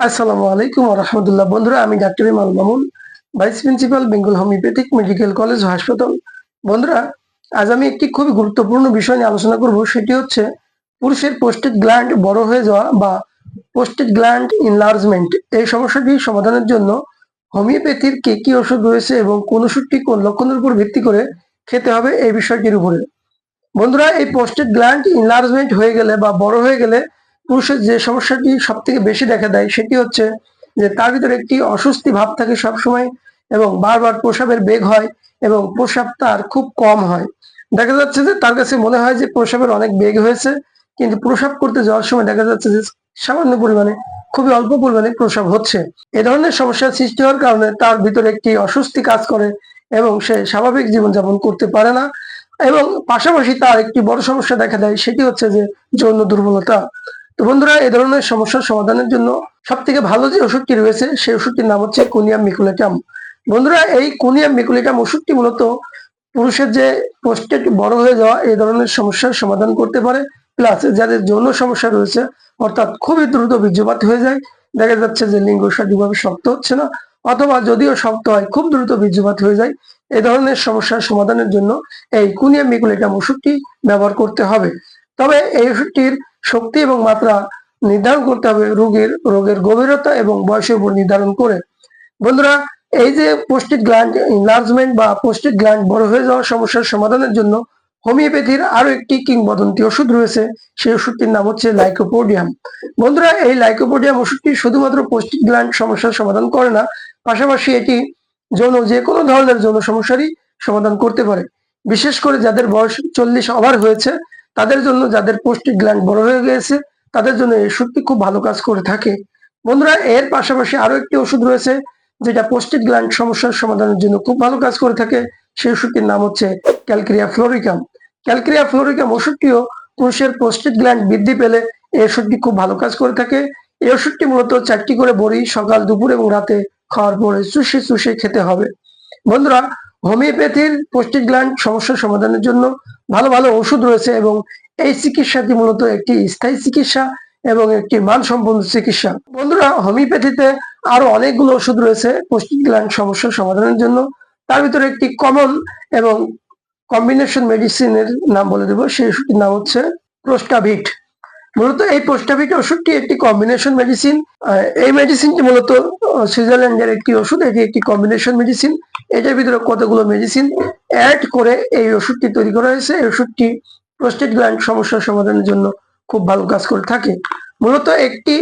আসসালামু আলাইকুম রহমতুল্লাহ। বন্ধুরা, আমি doctor Imal Mamun, vice principal, Bengal homeopathic medical college হাসপাতাল। বন্ধুরা, আজ আমি একটি খুবই গুরুত্বপূর্ণ বিষয় নিয়ে আলোচনা করব, সেটি হচ্ছে পুরুষের পোস্টেড গ্ল্যান্ড বড় হয়ে যাওয়া বা পোস্টেড গ্ল্যান্ড ইনলার্জমেন্ট এই সমস্যাটি সমাধানের জন্য হোমিওপ্যাথির কি কি ওষুধ রয়েছে এবং কোন ওষুধটি কোন লক্ষণের উপর ভিত্তি করে খেতে হবে এই বিষয়টির উপরে। বন্ধুরা, এই পোস্টেড গ্ল্যান্ড ইনলার্জমেন্ট হয়ে গেলে বা বড় হয়ে গেলে পুরুষের যে সমস্যাটি সব থেকে বেশি দেখা দেয় সেটি হচ্ছে যে তার ভিতরে একটি অস্বস্তি ভাব থাকে সবসময় এবং বারবার প্রসাবের বেগ হয় এবং প্রসাব তার খুব কম হয়। দেখা যাচ্ছে যে তার কাছে মনে হয় যে প্রসাবের অনেক বেগ হয়েছে, কিন্তু প্রসাব করতে যাওয়ার সময় দেখা যাচ্ছে যে সামান্য পরিমাণে, খুবই অল্প পরিমাণে প্রসাব হচ্ছে। এ ধরনের সমস্যার সৃষ্টি হওয়ার কারণে তার ভিতরে একটি অস্বস্তি কাজ করে এবং সে স্বাভাবিক জীবনযাপন করতে পারে না এবং পাশাপাশি তার একটি বড় সমস্যা দেখা দেয়, সেটি হচ্ছে যে যৌন দুর্বলতা। তো বন্ধুরা এই ধরনের সমস্যার সমাধানের জন্য সব থেকে ভালো যে ওষুধটি রয়েছে, সেই ওষুধটির নাম হচ্ছে কুনিয়াম মিকুলেটাম। বন্ধুরা, এই কুনিয়াম মিকুলেটাম ওষুধটি মূলত পুরুষের যে পোস্টেট বড় হয়ে যাওয়া এই ধরনের সমস্যার সমাধান করতে পারে। প্লাস যাদের যৌন সমস্যা রয়েছে, অর্থাৎ খুবই দ্রুত বীর্যপাত হয়ে যায়, দেখা যাচ্ছে যে লিঙ্গ সঠিকভাবে শক্ত হচ্ছে না, অথবা যদিও শক্ত হয়, খুব দ্রুত বীর্যপাত হয়ে যায়, এ ধরনের সমস্যার সমাধানের জন্য এই কুনিয়াম মিকুলেটাম ওষুধটি ব্যবহার করতে হবে। তবে এই ওষুধটির শক্তি এবং মাত্রা নির্ধারণ করতে হবে রোগীর, রোগের গভীরতা এবং বয়সের উপর নির্ধারণ করে। বন্ধুরা, এই যে পোস্টিক গ্ল্যান্ড ইনলার্জমেন্ট বা পোস্টিক গ্ল্যান্ড বড় হয়ে যাওয়ার সমস্যার সমাধানের জন্য হোমিওপ্যাথির আরও একটি কিংবদন্তি ওষুধ রয়েছে। সেই ওষুধটির নাম হচ্ছে লাইকোপোডিয়াম বন্ধুরা, এই লাইকোপোডিয়াম ওষুধটি শুধুমাত্র পোস্টিক গ্ল্যান্ড সমস্যার সমাধান করে না, পাশাপাশি এটি যৌন যে কোনো ধরনের যৌন সমস্যারই সমাধান করতে পারে। বিশেষ করে যাদের বয়স চল্লিশ ওভার হয়েছে তাদের জন্য যাদের পোস্টিক গ্ল্যান্ড বড় হয়ে গিয়েছে, তাদের জন্য এই ওষুধটি খুব ভালো কাজ করে থাকে। বন্ধুরা, এর পাশাপাশি আরও একটি ওষুধ রয়েছে, যেটা পোস্টিক গ্ল্যান্ড সমস্যার সমাধানের জন্য খুব ভালো কাজ করে থাকে। সেই ওষুধটির নাম হচ্ছে ক্যালক্রিয়া ফ্লোরিকাম ক্যালক্রিয়া ফ্লোরিকাম ওষুধটিও পুরুষের পোস্টিক গ্ল্যান্ড বৃদ্ধি পেলে এই ওষুধটি খুব ভালো কাজ করে থাকে। এই ওষুধটি মূলত চারটি করে বড়ি সকাল, দুপুর এবং রাতে খাওয়ার পরে চুষে চুষে খেতে হবে। বন্ধুরা হোমিওপ্যাথির পোস্টিক গ্ল্যান্ড সমস্যার সমাধানের জন্য ভালো ভালো ওষুধ রয়েছে এবং এই চিকিৎসাটি মূলত একটি স্থায়ী চিকিৎসা এবং একটি মানসম্পন্ন চিকিৎসা। বন্ধুরা, হোমিওপ্যাথিতে আরও অনেকগুলো ওষুধ রয়েছে পুষ্টিক গ্ল্যান্ড সমস্যার সমাধানের জন্য। তার ভিতরে একটি কমন এবং কম্বিনেশন মেডিসিনের নাম বলে দেবো। সেই ওষুধটির নাম হচ্ছে প্রোস্টাভিট মূলত এই প্রোস্টাভিট ওষুধটি একটি কম্বিনেশন মেডিসিন এই মেডিসিনটি মূলত সুইজারল্যান্ডের একটি ওষুধ, এটি একটি কম্বিনেশন মেডিসিন এটার ভিতরে কতগুলো মেডিসিন অ্যাড করে এই ওষুধটি তৈরি করা হয়েছে। এই ওষুধটি প্রস্টেট গ্ল্যান্ড সমস্যার সমাধানের জন্য খুব ভালো কাজ করে থাকে। মূলত একটি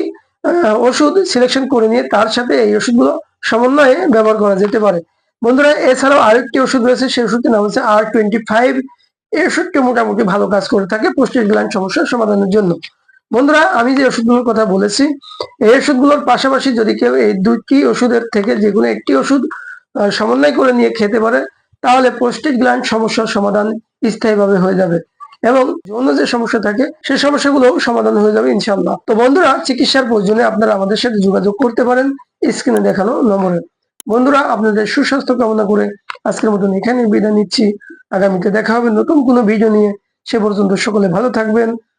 ওষুধ সিলেকশন করে নিয়ে তার সাথে এই ওষুধগুলো সমন্বয়ে ব্যবহার করা যেতে পারে। বন্ধুরা, এছাড়াও আরেকটি ওষুধ রয়েছে, সেই ওষুধটির নাম হচ্ছে আর টোয়েন্টি ফাইভ এই ওষুধটি মোটামুটি ভালো কাজ করে থাকে প্রস্টেট গ্ল্যান্ড সমস্যার সমাধানের জন্য। বন্ধুরা, আমি যে ওষুধগুলোর কথা বলেছি, এই ওষুধগুলোর পাশাপাশি যদি কেউ এই দুটি ওষুধের থেকে যে কোনো একটি ওষুধ সমন্বয় করে নিয়ে খেতে পারে, তাহলে পোস্টেজ গ্ল্যান্ড সমস্যার সমাধান স্থায়ীভাবে হয়ে যাবে এবং যৌন যে সমস্যা থাকে সেই সমস্যাগুলো সমাধান হয়ে যাবে ইনশাল্লাহ তো বন্ধুরা, চিকিৎসার প্রয়োজনে আপনারা আমাদের সাথে যোগাযোগ করতে পারেন, স্ক্রিনে দেখানো নম্বরে। বন্ধুরা, আপনাদের সুস্বাস্থ্য কামনা করে আজকের মতন এখানে বিদায় নিচ্ছি। আগামীতে দেখা হবে নতুন কোনো ভিডিও নিয়ে। সে পর্যন্ত সকলে ভালো থাকবেন।